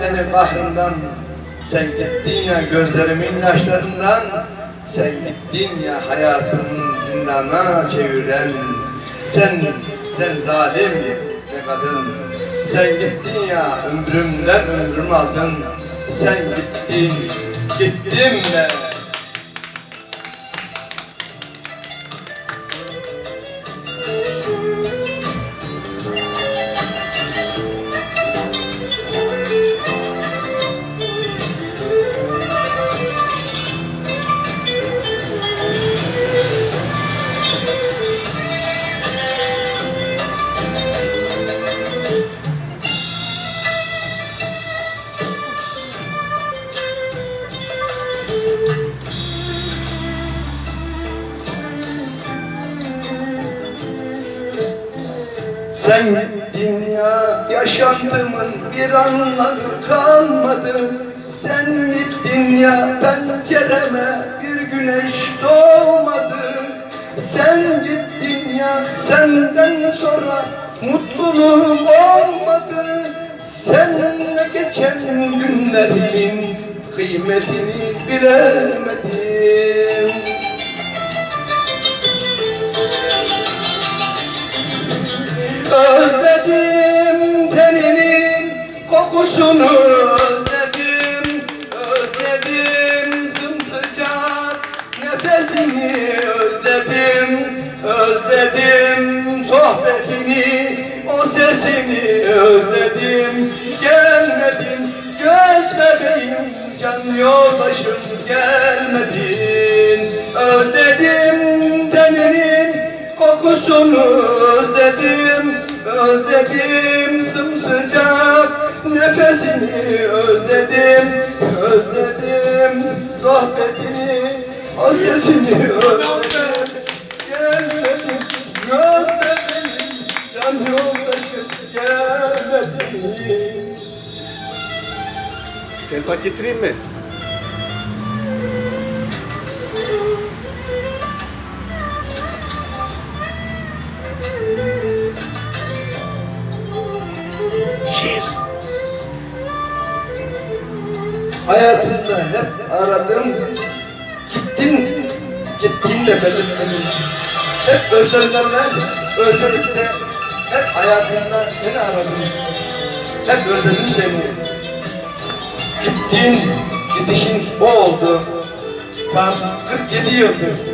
Seni bahrından sen gittin ya gözlerimin yaşlarından. Sen gittin ya hayatımın zindana çeviren. Sen sen zalim ne kadın. Sen gittin ya ömrümden ömrüm aldın. Sen gittin gittim de Sen gittin ya yaşantımın bir anlamı kalmadı. Sen gittin ya pencereme bir güneş doğmadı. Sen gittin ya senden sonra mutluluğum olmadı. Seninle geçen günlerimin kıymetini bilemedim. Özledim teninin kokusunu özledim. Özledim sımsıcak nefesini özledim. Özledim sohbetini o sesini özledim. Gelmedin göz bebeğim yoldaşım gelmedin. Özledim teninin kokusunu özledim. Özledim sımsıcak nefesini özledim. Özledim sohbetini o sesini özledim Selpak getireyim mi? Şiir. Hayatımda hep aradım Gittin, gittin de belirtmedin Hep özlemlerle, özledikte Hep hayatımda seni aradım Hep özledim seni Gittin, gidişin o oldu. Tam 47 yıldır